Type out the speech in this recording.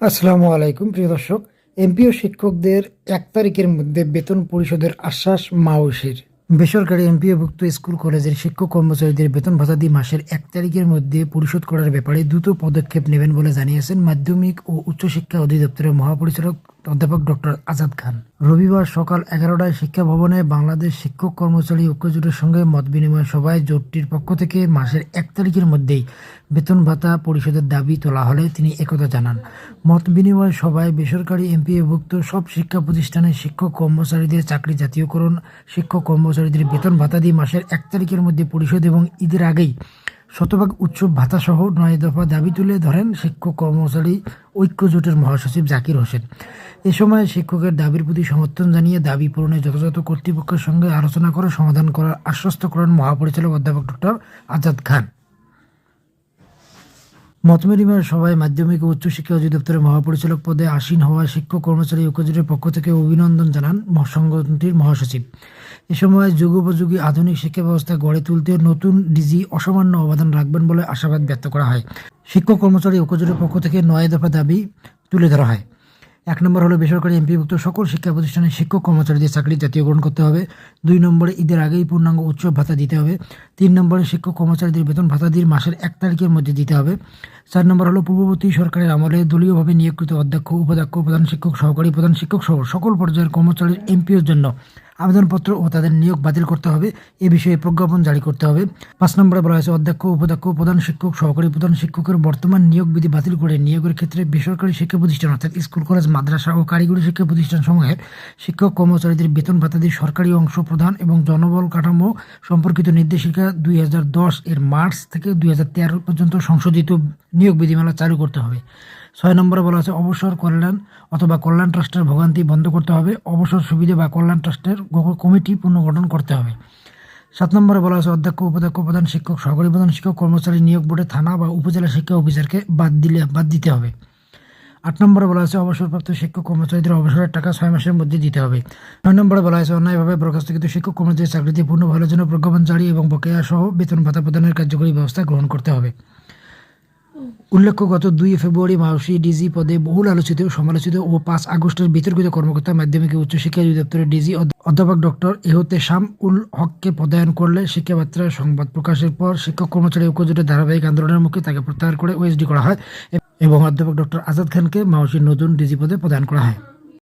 আসসালামু আলাইকুম, প্রিয় দর্শক। এমপিও শিক্ষকদের এক তারিখের মধ্যে বেতন পরিশোধের আশ্বাস মাউসির বেসরকারি এমপিওভুক্ত স্কুল কলেজের শিক্ষক কর্মচারীদের বেতন ভাতাদি মাসের এক তারিখের মধ্যে পরিশোধ করার ব্যাপারে দ্রুত পদক্ষেপ নেবেন বলে জানিয়েছেন মাধ্যমিক ও উচ্চশিক্ষা অধিদপ্তরের মহাপরিচালক অধ্যাপক ডক্টর আজাদ খান। রবিবার সকাল এগারোটায় শিক্ষা ভবনে বাংলাদেশ শিক্ষক কর্মচারী ঐক্যজোটের সঙ্গে মত বিনিময় সভায় জোটটির পক্ষ থেকে মাসের এক তারিখের মধ্যেই বেতন ভাতা পরিশোধের দাবি তোলা হলে তিনি একথা জানান। মত বিনিময় সভায় বেসরকারি এমপিএভুক্ত সব শিক্ষা প্রতিষ্ঠানের শিক্ষক কর্মচারীদের চাকরি জাতীয়করণ, শিক্ষক কর্মচারীদের বেতন ভাতা দিয়ে মাসের এক তারিখের মধ্যে পরিশোধ এবং ঈদের আগেই শতভাগ উৎসব ভাতাসহ নয় দফা দাবি তুলে ধরেন শিক্ষক কর্মচারী ঐক্য জোটের মহাসচিব জাকির হোসেন। এ সময় শিক্ষকের দাবির প্রতি সমর্থন জানিয়ে দাবি পূরণে যথাযথ কর্তৃপক্ষের সঙ্গে আলোচনা করে সমাধান করার আশ্বস্ত করেন মহাপরিচালক অধ্যাপক ডক্টর আজাদ খান। মতবিনিময় সভায় মাধ্যমিক ও উচ্চশিক্ষা অধিদপ্তরের মহাপরিচালক পদে আসীন হওয়া শিক্ষক কর্মচারী ঐক্যজোটের পক্ষ থেকে অভিনন্দন জানান সংগঠনটির মহাসচিব। এ সময় যুগোপযোগী আধুনিক শিক্ষা ব্যবস্থা গড়ে তুলতে নতুন ডিজি অসামান্য অবদান রাখবেন বলে আশাবাদ ব্যক্ত করা হয়। শিক্ষক কর্মচারী ঐক্যজোটের পক্ষ থেকে নয় দফা দাবি তুলে ধরা হয়। এক নম্বর হলো বেসরকারি এমপিভুক্ত সকল শিক্ষা প্রতিষ্ঠানের শিক্ষক কর্মচারীদের চাকরি জাতীয়করণ করতে হবে। দুই নম্বরে ঈদের আগেই পূর্ণাঙ্গ উৎসব ভাতা দিতে হবে। তিন নম্বরে শিক্ষক, কর্মচারীদের বেতন ভাতা দিয়ে মাসের এক তারিখের মধ্যে দিতে হবে। চার নম্বর হলো পূর্ববর্তী সরকারের আমলে দলীয়ভাবে নিয়োগকৃত অধ্যক্ষ, উপাধ্যক্ষ, প্রধান শিক্ষক, সহকারী প্রধান শিক্ষক সহ সকল পর্যায়ের কর্মচারীর এমপিওর জন্য আবেদনপত্র ও তাদের নিয়োগ বাতিল করতে হবে। এ বিষয়ে প্রজ্ঞাপন জারি করতে হবে। পাঁচ নম্বরে বলা হয়েছে, অধ্যক্ষ, উপাধ্যক্ষ, প্রধান শিক্ষক, সহকারী প্রধান শিক্ষকের বর্তমান নিয়োগ বিধি বাতিল করে নিয়োগের ক্ষেত্রে বেসরকারি শিক্ষা প্রতিষ্ঠান অর্থাৎ স্কুল, কলেজ, মাদ্রাসা ও কারিগরি শিক্ষা প্রতিষ্ঠান সমূহের শিক্ষক কর্মচারীদের বেতন ভাতাদির সরকারি অংশ প্রদান এবং জনবল কাঠামো সম্পর্কিত নির্দেশিকা দুই হাজার দশ এর মার্চ থেকে দুই হাজার তেরো পর্যন্ত সংশোধিত নিয়োগ বিধিমালা চালু করতে হবে। ছয় নম্বরে বলা আছে, অবসর কল্যাণ অথবা কল্যাণ ট্রাস্টের ভোগান্তি বন্ধ করতে হবে। অবসর সুবিধা বা কল্যাণ ট্রাস্টের কমিটি পুনর্গঠন করতে হবে। সাত নম্বরে বলা আছে, অধ্যক্ষ, উপাধ্যক্ষ, প্রধান শিক্ষক, সহকারী প্রধান শিক্ষক, কর্মচারী নিয়োগ বোর্ডে থানা বা উপজেলা শিক্ষা অফিসারকে বাদ দিলে, বাদ দিতে হবে। আট নম্বরে বলা আছে, অবসরপ্রাপ্ত শিক্ষক কর্মচারীদের অবসরের টাকা ছয় মাসের মধ্যে দিতে হবে। নয় নম্বরে বলা আছে, অন্যায়ভাবে বরখাস্তকৃত শিক্ষক কর্মচারীর চাকরিতে পূর্ণ ভালোর জন্য প্রজ্ঞাপন জারি এবং বকেয়া সহ বেতন ভাতা প্রদানের কার্যকরী ব্যবস্থা গ্রহণ করতে হবে। উল্লেখ্য, গত দুই ফেব্রুয়ারি মাউসি ডিজি পদে বহুল আলোচিত সমালোচিত ও পাঁচ আগস্টের বিতর্কিত কর্মকর্তা মাধ্যমিক উচ্চশিক্ষা অধিদপ্তরের ডিজি অধ্যাপক ডক্টর এহতে শাম উল হককে পদায়ন করলে শিক্ষাবার্তা সংবাদ প্রকাশের পর শিক্ষক, কর্মচারী ঐক্যজোটের ধারাবাহিক আন্দোলনের মুখে তাকে প্রত্যাহার করে ওএসডি করা হয়। এবং অধ্যাপক ডক্টর আজাদ খানকে মাউসির নতুন ডিজি পদে প্রদান করা হয়।